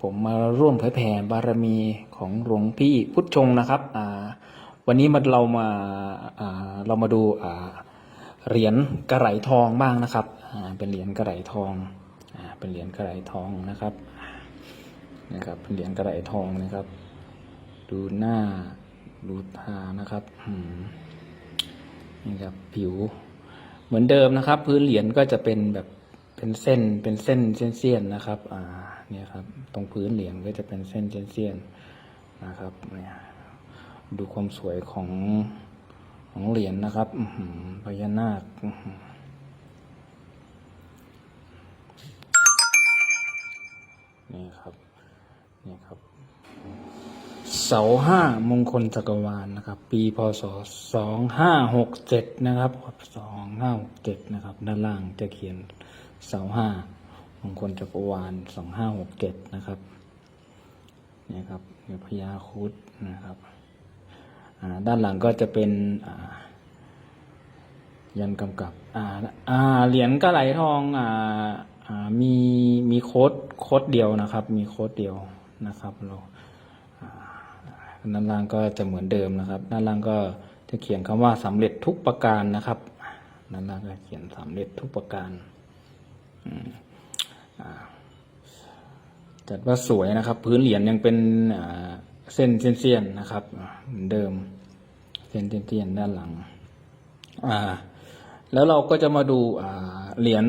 ผมมาร่วมเผยแผ่บารมีของหลวงพี่พุทธชงนะครับวันนี้มาเรามาาเรามาดูาเหรียญกระไหลทองบ้างนะครับเป็นเหรียญกระไหลทองอเป็นเหรียญกระไหลทองนะครับนะครับเป็นเหรียญกระไหลทองนะครับ ดูหน้าดูตานะครับนี่ครับผิวเหมือนเดิมนะครับ พื้นเหรียญก็จะเป็นแบบเป็นเส้นเป็นเส้นเส้นๆนะครับอ่า เนี่ยครับตรงพื้นเหรียญก็จะเป็นเส้นเส้นๆนะครับเนี่ยดูความสวยของของเหรียญนะครับพญานาคนี่ครับนี่ครับ เสาห้ามงคลจักรวาลนะครับ ปีพศสองห้าหกเจ็ดนะครับสองห้าหกเจ็ดนะครับ ด้านล่างจะเขียนเสาห้า มงคลจักรวาลสองห้าหกเจ็ดนะครับเนี่ยครับเนี่ยพญาคุดนะครับด้านหลังก็จะเป็นยันกำกับอ่าอ่าเหรียญกระไหลทองออมีมีโค้ดโค้ดเดียวนะครับ มีโค้ดเดียวนะครับเราด้านล่างก็จะเหมือนเดิมนะครับ ด้านล่างก็จะเขียนคำว่าสำเร็จทุกประการนะครับด้านล่างก็เขียนสำเร็จทุกประการอืม จัดว่าสวยนะครับ พื้นเหรียญยังเป็นเส้นเส้นๆนะครับเหมือนเดิม เส้นเส้นๆด้านหลังอ่าแล้วเราก็จะมาดูเหรียญ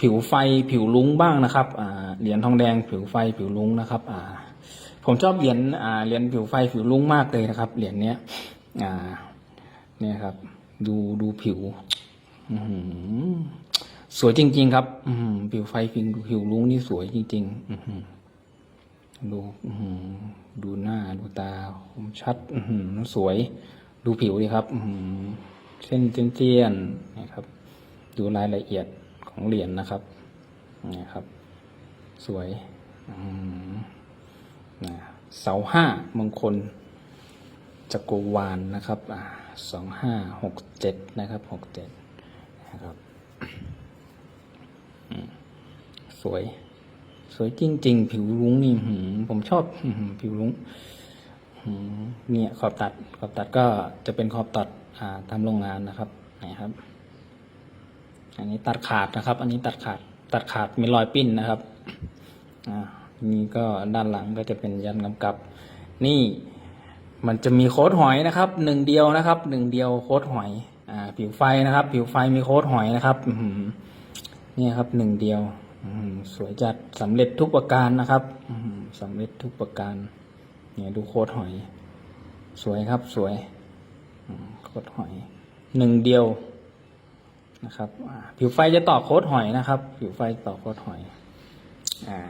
ผิวไฟผิวลุ้งบ้างนะครับอ่าเหรียญทองแดงผิวไฟผิวลุ้งนะครับอ่าผมชอบเหรียญอ่าเหรียญผิวไฟผิวลุ้งมากเลยนะครับ เหรียญเนี้ยอ่าเนี่ยครับ ดูดูผิวอื สวยจริง ๆ ครับ อืผิวไฟผิวผิวลุ้งนี่สวยจริง ๆ อืดูอืดูหน้าดูตาคมชัด อืสวย ดูผิวดีครับ อืเส้นเจี้ยนนะครับ ดูรายละเอียดของเหรียญนะครับนี่ครับ สวยนะเสาห้ามงคลจักรวาลนะครับสองห้าหกเจ็ดนะครับหกเจ็ดนะครับอืม สวย สวยจริง ๆ ผิวรุ้งนี่หืมผมชอบหือผิวรุ้งเนี่ยขอบตัด ขอบตัดก็จะเป็นขอบตัดอ่าทำโรงงานนะครับนะครับ อันนี้ตัดขาดนะครับ อันนี้ตัดขาด ตัดขาดมีรอยปิ้นนะครับอ่านี่ก็ด้านหลังก็จะเป็นยันกำกับ นี่มันจะมีโค้ดหอยนะครับหนึ่งเดียวนะครับหนึ่งเดียวโค้ดหอยอ่าผิวไฟนะครับ ผิวไฟมีโค้ดหอยนะครับนี่ครับหนึ่งเดียว สวยจัดสำเร็จทุกประการนะครับสำเร็จทุกประการ เนี่ยดูโค้ดหอย สวยครับสวยโค้ดหอยหนึ่งเดียวนะครับผิวไฟจะต่อโค้ดหอยนะครับ ผิวไฟต่อโค้ดหอยอ่า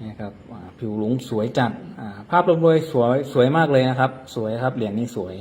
นี่ครับผิวหลงสวยจัดภาพรวมๆสวยสวยมากเลยนะครับ สวยครับเหรียญนี้สวย